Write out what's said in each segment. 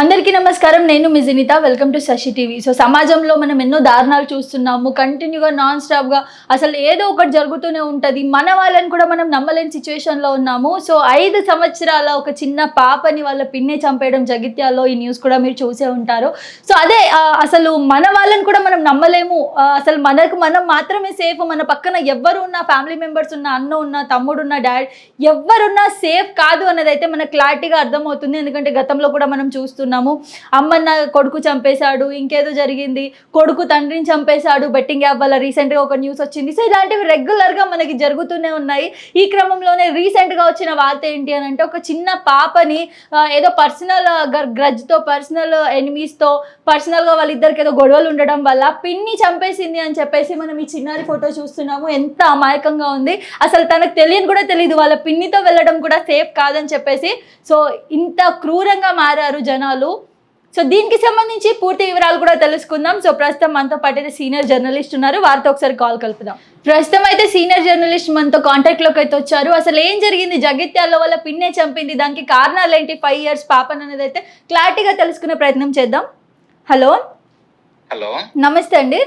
అందరికీ నమస్కారం. నేను మీ Jinitha welcome to Sasi TV so సమాజంలో మనం ఎన్నో దారుణాలు చూస్తున్నాము. కంటిన్యూగా నాన్ స్టాప్గా అసలు ఏదో ఒకటి జరుగుతూనే ఉంటుంది. మన వాళ్ళని కూడా మనం నమ్మలేని సిచ్యువేషన్లో ఉన్నాము. సో ఐదు సంవత్సరాల ఒక చిన్న పాపని వాళ్ళ పిన్నే చంపేయడం జగిత్యాల్లో ఈ న్యూస్ కూడా మీరు చూసే ఉంటారు. సో అదే అసలు మన వాళ్ళని కూడా మనం నమ్మలేము. అసలు మనకు మనం మాత్రమే సేఫ్ మన పక్కన ఎవరు ఉన్న ఫ్యామిలీ మెంబర్స్ ఉన్న అన్న ఉన్న తమ్ముడు ఉన్న డాడ్ ఎవరున్నా సేఫ్ కాదు అన్నదైతే మనకు క్లారిటీగా అర్థమవుతుంది. ఎందుకంటే గతంలో కూడా మనం చూస్తున్నాము. అమ్మన్న కొడుకు చంపేశాడు ఇంకేదో జరిగింది. కొడుకు తండ్రిని చంపేశాడు బెట్టింగ్ యాప్ వల్ల రీసెంట్గా ఒక న్యూస్ వచ్చింది. సో ఇలాంటివి రెగ్యులర్గా మనకి జరుగుతూనే ఉన్నాయి. ఈ క్రమంలోనే రీసెంట్గా వచ్చిన వార్త ఏంటి అని అంటే ఒక చిన్న పాపని ఏదో పర్సనల్ గ్రజ్తో పర్సనల్ ఎనిమీస్తో పర్సనల్గా వాళ్ళిద్దరికి ఏదో గొడవలు ఉండడం వల్ల పిన్ని చంపేసింది అని చెప్పేసి మనం ఈ చిన్నారి ఫోటో చూస్తున్నాము. ఎంత అమాయకంగా ఉంది. అసలు తనకు తెలియని కూడా తెలియదు వాళ్ళ పిన్నితో వెళ్ళడం కూడా సేఫ్ కాదని చెప్పేసి. సో ఇంత క్రూరంగా మారారు జనాలు. సో దీనికి సంబంధించి పూర్తి వివరాలు కూడా తెలుసుకుందాం. సో ప్రస్తుతం మనతో పాటు అయితే సీనియర్ జర్నలిస్ట్ ఉన్నారు. వారితో ఒకసారి కాల్ కలుపుదాం. ప్రస్తుతం అయితే సీనియర్ జర్నలిస్ట్ మనతో కాంటాక్ట్లోకి అయితే వచ్చారు. అసలు ఏం జరిగింది? జగిత్యాల్లో వాళ్ళ పిన్నే చంపింది. దానికి కారణాలు ఏంటి ఫైవ్ ఇయర్స్ పాపన్ అనేది అయితే క్లారిటీగా తెలుసుకునే ప్రయత్నం చేద్దాం. హలో? హలో? నమస్తే అండి.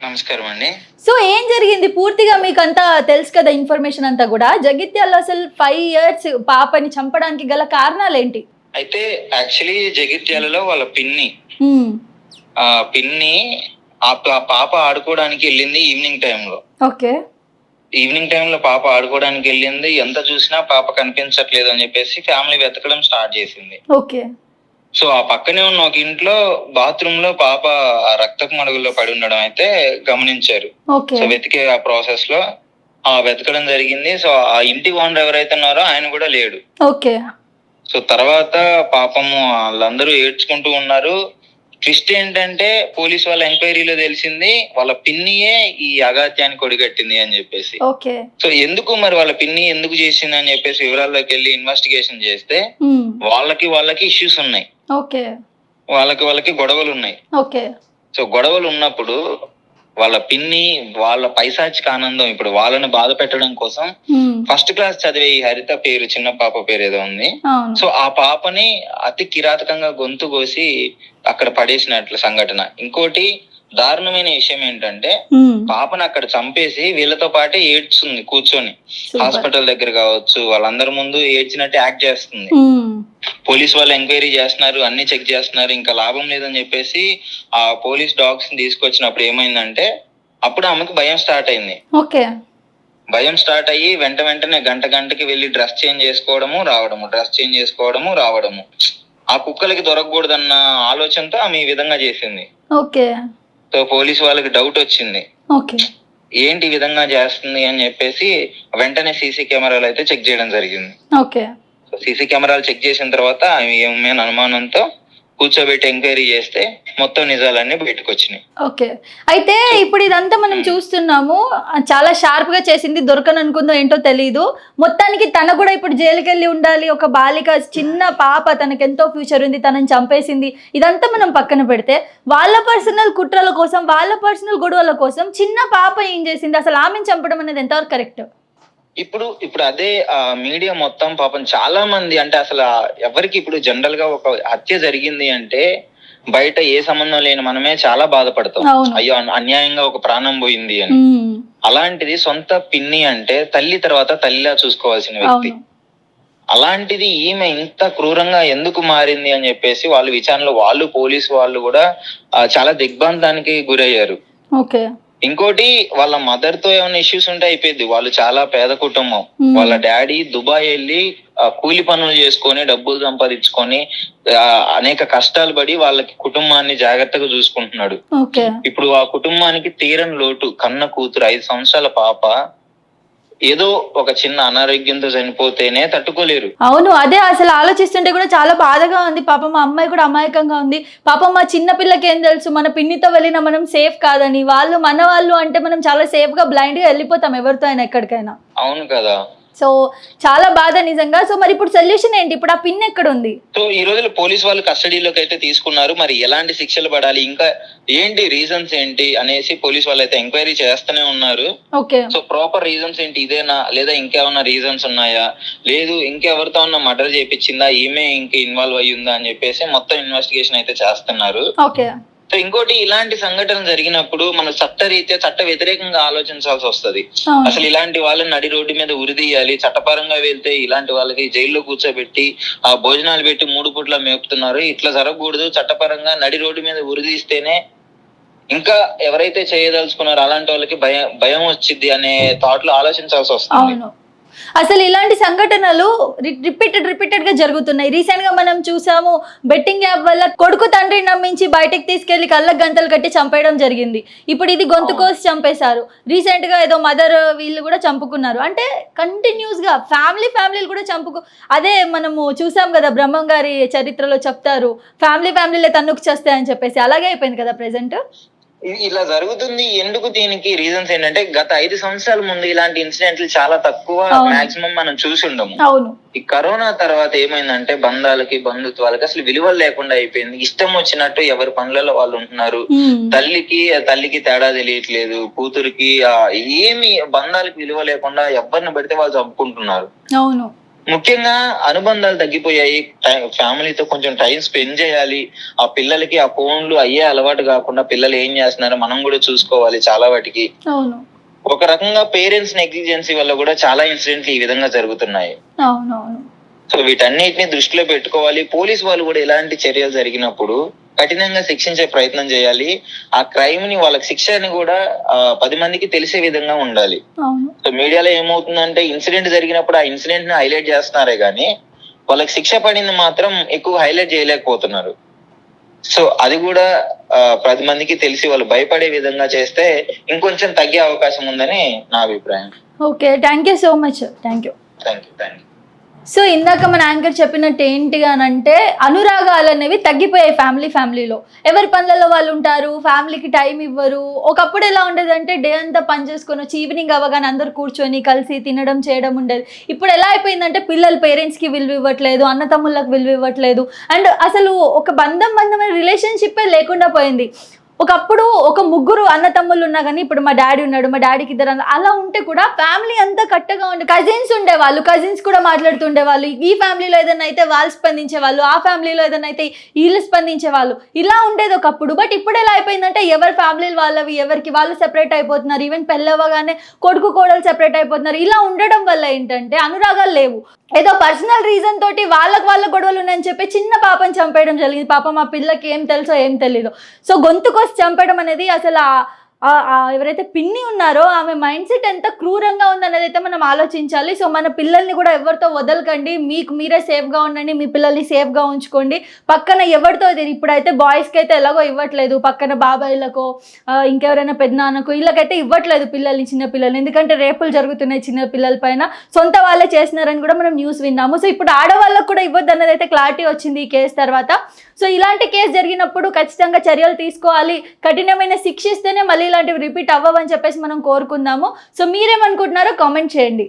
నమస్కారం అండి. సో ఏం జరిగింది? పూర్తిగా మీకు అంతా తెలుసు కదా ఇన్ఫర్మేషన్ అంతా కూడా. జగిత్యాల్లో అసలు ఫైవ్ ఇయర్స్ పాపని చంపడానికి గల కారణాలు ఏంటి అయితే యాక్చువల్లీ జగిత్యాలలో వాళ్ళ పిన్ని. ఆ పిన్ని ఆ పాప ఆడుకోవడానికి వెళ్ళింది ఈవినింగ్ టైంలో ఓకే. ఈవినింగ్ టైంలో పాప ఆడుకోవడానికి వెళ్ళింది. ఎంత చూసినా పాప కనిపించట్లేదు అని చెప్పేసి ఫ్యామిలీ వెతకడం స్టార్ట్ చేసింది. ఓకే. సో ఆ పక్కనే ఉన్న ఒక ఇంట్లో బాత్రూమ్లో పాప ఆ రక్తపు మడుగుల్లో పడి ఉండడం అయితే గమనించారు. సో వెతికే ఆ ప్రాసెస్లో ఆ వెతకడం జరిగింది. సో ఆ ఇంటి ఓనర్ ఎవరైతే ఉన్నారో ఆయన కూడా లేడు. ఓకే. సో తర్వాత పాపము వాళ్ళందరూ ఏడ్చుకుంటూ ఉన్నారు. ట్విస్ట్ ఏంటంటే పోలీస్ వాళ్ళ ఎంక్వైరీలో తెలిసింది వాళ్ళ పిన్నియే ఈ అగాత్యానికి ఒడిగట్టింది అని చెప్పేసి. ఓకే. సో ఎందుకు మరి వాళ్ళ పిన్ని ఎందుకు చేసింది అని చెప్పేసి వివరాల్లోకి వెళ్ళి ఇన్వెస్టిగేషన్ చేస్తే వాళ్ళకి వాళ్ళకి ఇష్యూస్ ఉన్నాయి. ఓకే. వాళ్ళకి వాళ్ళకి గొడవలు ఉన్నాయి. సో గొడవలు ఉన్నప్పుడు వాళ్ళ పిన్ని వాళ్ళ పైశాచిక ఆనందం ఇప్పుడు వాళ్ళని బాధ పెట్టడం కోసం ఫస్ట్ క్లాస్ చదివే ఈ హరిత పేరు చిన్న పాప పేరు ఏదో ఉంది. సో ఆ పాపని అతి కిరాతకంగా గొంతు కోసి అక్కడ పడేసినట్లు సంఘటన. ఇంకోటి దారుణమైన విషయం ఏంటంటే పాపను అక్కడ చంపేసి వీళ్ళతో పాటే ఏడ్చుంది కూర్చొని. హాస్పిటల్ దగ్గర కావచ్చు వాళ్ళందరి ముందు ఏడ్చినట్టు యాక్ట్ చేస్తుంది. పోలీస్ వాళ్ళు ఎంక్వైరీ చేస్తున్నారు అన్ని చెక్ చేస్తున్నారు ఇంకా లాభం లేదని చెప్పేసి ఆ పోలీస్ డాగ్స్ని తీసుకొచ్చినప్పుడు ఏమైందంటే అప్పుడు ఆమెకు భయం స్టార్ట్ అయింది. ఓకే. భయం స్టార్ట్ అయ్యి వెంట వెంటనే గంట గంటకి వెళ్ళి డ్రెస్ చేంజ్ చేసుకోవడము రావడము డ్రెస్ చేంజ్ చేసుకోవడము రావడము. ఆ కుక్కలకి దొరకకూడదన్న ఆలోచనతో ఆమె ఈ విధంగా చేసింది. ఓకే. సో పోలీస్ వాళ్ళకి డౌట్ వచ్చింది. ఏంటి ఈ విధంగా చేస్తుంది అని చెప్పేసి వెంటనే సీసీ కెమెరాలు అయితే చెక్ చేయడం జరిగింది. సీసీ కెమెరాలు చెక్ చేసిన తర్వాత ఆమె ఏమైనా అనుమానంతో కూర్చోబెట్టి ఎంక్వైరీ చేస్తే మొత్తం నిజాలన్నీ బయటకు వచ్చినాయి ఓకే. అయితే ఇప్పుడు ఇదంతా మనం చూస్తున్నాము. చాలా షార్ప్గా చేసింది దొరకననుకుందో ఏంటో తెలియదు మొత్తానికి తన కూడా ఇప్పుడు జైలుకి వెళ్ళి ఉండాలి. ఒక బాలిక చిన్న పాప తనకి ఎంతో ఫ్యూచర్ ఉంది తనని చంపేసింది. ఇదంతా మనం పక్కన పెడితే వాళ్ళ పర్సనల్ కుట్రల కోసం వాళ్ళ పర్సనల్ గొడవల కోసం చిన్న పాప ఏం చేసింది? అసలు ఆమెను చంపడం అనేది ఎంతవరకు కరెక్ట్ ఇప్పుడు ఇప్పుడు అదే ఆ మీడియా మొత్తం పాపం చాలా మంది అంటే అసలు ఎవరికి ఇప్పుడు జనరల్గా ఒక హత్య జరిగింది అంటే బయట ఏ సంబంధం లేని మనమే చాలా బాధపడతాం. అయ్యో అన్- అన్యాయంగా ఒక ప్రాణం పోయింది అని. అలాంటిది సొంత పిన్ని అంటే తల్లి తర్వాత తల్లిలా చూసుకోవాల్సిన వ్యక్తి. అలాంటిది ఈమె ఇంత క్రూరంగా ఎందుకు మారింది అని చెప్పేసి వాళ్ళు విచారణలో వాళ్ళు పోలీసు వాళ్ళు కూడా చాలా దిగ్బంధానికి గురయ్యారు. ఓకే. ఇంకోటి వాళ్ళ మదర్తో ఏమైనా ఇష్యూస్ ఉంటే అయిపోయింది వాళ్ళు చాలా పేద కుటుంబం. వాళ్ళ డాడీ దుబాయ్ వెళ్ళి కూలి పనులు చేసుకొని డబ్బులు సంపాదించుకొని అనేక కష్టాలు పడి వాళ్ళకి కుటుంబాన్ని జాగ్రత్తగా చూసుకుంటున్నాడు. ఇప్పుడు ఆ కుటుంబానికి తీరని లోటు. కన్న కూతురు ఐదు సంవత్సరాల పాప ఏదో ఒక చిన్న అనారోగ్యంతో చనిపోతేనే తట్టుకోలేరు. అవును అదే అసలు ఆలోచిస్తుంటే కూడా చాలా బాధగా ఉంది. పాపం మా అమ్మాయి కూడా అమాయకంగా ఉంది. పాపం మా చిన్న పిల్లకి ఏం తెలుసు? మన పిన్నితో వెళ్ళినా మనం సేఫ్ కాదని. వాళ్ళు మన వాళ్ళు అంటే మనం చాలా సేఫ్గా బ్లైండ్గా వెళ్ళిపోతాం ఎవరితో అయినా ఎక్కడికైనా. అవును కదా. సో చాలా బాధ నిజంగా. సో మరి ఇప్పుడు సొల్యూషన్ ఏంటి? ఇప్పుడు ఆ పిన్ ఎక్కడ ఉంది సో ఈ రోజుల్లో పోలీస్ వాళ్ళు కస్టడీలోకి అయితే తీసుకున్నారు. మరి ఎలాంటి శిక్షలు పడాలి? ఇంకా ఏంటి రీజన్స్ ఏంటి అనేసి పోలీస్ వాళ్ళు అయితే ఎంక్వైరీ చేస్తూనే ఉన్నారు. ఓకే. సో ప్రాపర్ రీజన్స్ ఏంటి? ఇదేనా? లేదా ఇంకేమన్నా రీజన్స్ ఉన్నాయా? లేదు ఇంకెవరితో ఉన్న మర్డర్ చేయించిందా ఈమె ఇంక ఇన్వాల్వ్ అయ్యి ఉందా అని చెప్పేసి మొత్తం ఇన్వెస్టిగేషన్ అయితే చేస్తున్నారు. ఓకే. సో ఇంకోటి ఇలాంటి సంఘటన జరిగినప్పుడు మన చట్టరీత్యా చట్ట వ్యతిరేకంగా ఆలోచించాల్సి వస్తది. అసలు ఇలాంటి వాళ్ళని నడి రోడ్డు మీద ఉరిదీయాలి చట్టపరంగా వెళ్తే ఇలాంటి వాళ్ళకి జైల్లో కూర్చోబెట్టి ఆ భోజనాలు పెట్టి మూడు పూట్ల మేపుతున్నారు. ఇట్లా జరగకూడదు చట్టపరంగా నడి రోడ్డు మీద ఉరిదీస్తేనే ఇంకా ఎవరైతే చేయదలుచుకున్నారో అలాంటి వాళ్ళకి భయం భయం వచ్చింది అనే థాట్లో ఆలోచించాల్సి వస్తుంది. అసలు ఇలాంటి సంఘటనలు రిపీటెడ్ రిపీటెడ్గా జరుగుతున్నాయి. రీసెంట్గా మనం చూసాము బెట్టింగ్ యాప్ వల్ల కొడుకు తండ్రిని నమ్మించి బయటకు తీసుకెళ్ళి కళ్ళకు గంతలు కట్టి చంపేయడం జరిగింది. ఇప్పుడు ఇది గొంతు కోసి చంపేశారు. రీసెంట్గా ఏదో మదర్ వీళ్ళు కూడా చంపుకున్నారు. అంటే కంటిన్యూస్గా ఫ్యామిలీ ఫ్యామిలీలు కూడా చంపుకు అదే మనము చూసాం కదా బ్రహ్మం గారి చరిత్రలో చెప్తారు ఫ్యామిలీ ఫ్యామిలీలే తన్నుకు చేస్తాయని చెప్పేసి. అలాగే అయిపోయింది కదా ప్రెసెంట్ ఇలా జరుగుతుంది. ఎందుకు దీనికి రీజన్స్ ఏంటంటే గత ఐదు సంవత్సరాల ముందు ఇలాంటి ఇన్సిడెంట్లు చాలా తక్కువ. మాక్సిమం మనం చూసి ఉండము ఈ కరోనా తర్వాత ఏమైందంటే బంధాలకి బంధుత్వాలకి అసలు విలువలు లేకుండా అయిపోయింది. ఇష్టం వచ్చినట్టు ఎవరి పనులలో వాళ్ళు ఉంటున్నారు. తల్లికి తల్లికి తేడా తెలియట్లేదు. కూతురికి ఏమి బంధాలకు విలువ లేకుండా ఎవరిని పడితే వాళ్ళు చంపుకుంటున్నారు. అవును. ముఖ్యంగా అనుబంధాలు తగ్గిపోయాయి. ఫ్యామిలీతో కొంచెం టైం స్పెండ్ చేయాలి. ఆ పిల్లలకి ఆ ఫోన్లు అయ్యే అలవాటు కాకుండా పిల్లలు ఏం చేస్తున్నారో మనం కూడా చూసుకోవాలి చాలా వాటికి. ఒక రకంగా పేరెంట్స్ నెగ్లిజెన్సీ వల్ల కూడా చాలా ఇన్సిడెంట్లు ఈ విధంగా జరుగుతున్నాయి. సో వీటన్నిటిని దృష్టిలో పెట్టుకోవాలి. పోలీస్ వాళ్ళు కూడా ఎలాంటి చర్యలు జరిగినప్పుడు కఠినంగా శిక్షించే ప్రయత్నం చేయాలి. ఆ క్రైమ్ని వాళ్ళకి శిక్షని కూడా పది మందికి తెలిసే విధంగా ఉండాలి. సో మీడియాలో ఏమవుతుందంటే ఇన్సిడెంట్ జరిగినప్పుడు ఆ ఇన్సిడెంట్ని హైలైట్ చేస్తున్నారే గానీ వాళ్ళకి శిక్ష పడింది మాత్రం ఎక్కువ హైలైట్ చేయలేకపోతున్నారు. సో అది కూడా పది మందికి తెలిసి వాళ్ళు భయపడే విధంగా చేస్తే ఇంకొంచెం తగ్గే అవకాశం ఉందని నా అభిప్రాయం. Okay. Thank you so much. Thank you thank you thank you so ఇందాక మన యాంకర్ చెప్పినట్టు ఏంటి అని అంటే అనురాగాలు అనేవి తగ్గిపోయాయి ఫ్యామిలీ ఫ్యామిలీలో. ఎవరి పనులలో వాళ్ళు ఉంటారు ఫ్యామిలీకి టైం ఇవ్వరు. ఒకప్పుడు ఎలా ఉండేదంటే డే అంతా పని చేసుకొని వచ్చి ఈవినింగ్ అవ్వగానే అందరు కూర్చొని కలిసి తినడం చేయడం ఉండేది. ఇప్పుడు ఎలా అయిపోయిందంటే పిల్లలు పేరెంట్స్కి విలువ ఇవ్వట్లేదు అన్నతమ్ముళ్ళకి విలువ ఇవ్వట్లేదు. అండ్ అసలు ఒక బంధం బంధమైన రిలేషన్షిప్పే లేకుండా పోయింది. ఒకప్పుడు ఒక ముగ్గురు అన్న తమ్ముళ్ళు ఉన్నా కానీ ఇప్పుడు మా డాడీ ఉన్నాడు మా డాడీకి ఇద్దరు అలా ఉంటే కూడా ఫ్యామిలీ అంతా కట్టగా ఉండే కజిన్స్ ఉండేవాళ్ళు కజిన్స్ కూడా మాట్లాడుతుండేవాళ్ళు ఈ ఫ్యామిలీలో ఏదైనా అయితే వాళ్ళు స్పందించేవాళ్ళు ఆ ఫ్యామిలీలో ఏదైనా అయితే వీళ్ళు స్పందించేవాళ్ళు. ఇలా ఉండేది ఒకప్పుడు. బట్ ఇప్పుడు ఎలా అయిపోయిందంటే ఎవరి ఫ్యామిలీలు వాళ్ళవి ఎవరికి వాళ్ళు సెపరేట్ అయిపోతున్నారు. ఈవెన్ పెళ్ళవగానే కొడుకు కోడలు సెపరేట్ అయిపోతున్నారు. ఇలా ఉండడం వల్ల ఏంటంటే అనురాగాలు లేవు. ఏదో పర్సనల్ రీజన్ తోటి వాళ్ళకి వాళ్ళ గొడవలు ఉన్నాయని చెప్పి చిన్న పాపని చంపేయడం జరిగింది. పాపం ఆ పిల్లకి ఏం తెలుసో ఏం తెలీదు. సో గొంతు కోసి చంపడం అనేది అసలు ఆ ఎవరైతే పిన్ని ఉన్నారో ఆమె మైండ్ సెట్ ఎంత క్రూరంగా ఉందనేది అయితే మనం ఆలోచించాలి. సో మన పిల్లల్ని కూడా ఎవరితో వదలకండి. మీకు మీరే సేఫ్గా ఉండండి మీ పిల్లల్ని సేఫ్గా ఉంచుకోండి. పక్కన ఎవరితో ఇప్పుడైతే బాయ్స్కి అయితే ఎలాగో ఇవ్వట్లేదు. పక్కన బాబాయిలకో ఇంకెవరైనా పెద్దనాన్నకో వీళ్ళకైతే ఇవ్వట్లేదు పిల్లల్ని చిన్న పిల్లల్ని. ఎందుకంటే రేపులు జరుగుతున్నాయి చిన్న పిల్లల పైన. సొంత వాళ్ళే చేసినారని కూడా మనం న్యూస్ విన్నాము. సో ఇప్పుడు ఆడవాళ్ళకు కూడా ఇవ్వద్దు అన్నది అయితే క్లారిటీ వచ్చింది ఈ కేసు తర్వాత. సో ఇలాంటి కేసు జరిగినప్పుడు ఖచ్చితంగా చర్యలు తీసుకోవాలి. కఠినమైన శిక్షిస్తేనే మళ్ళీ ఇలాంటివి రిపీట్ అవ్వవని చెప్పేసి మనం కోరుకుందాము. సో మీరేమనుకుంటున్నారో కామెంట్ చేయండి.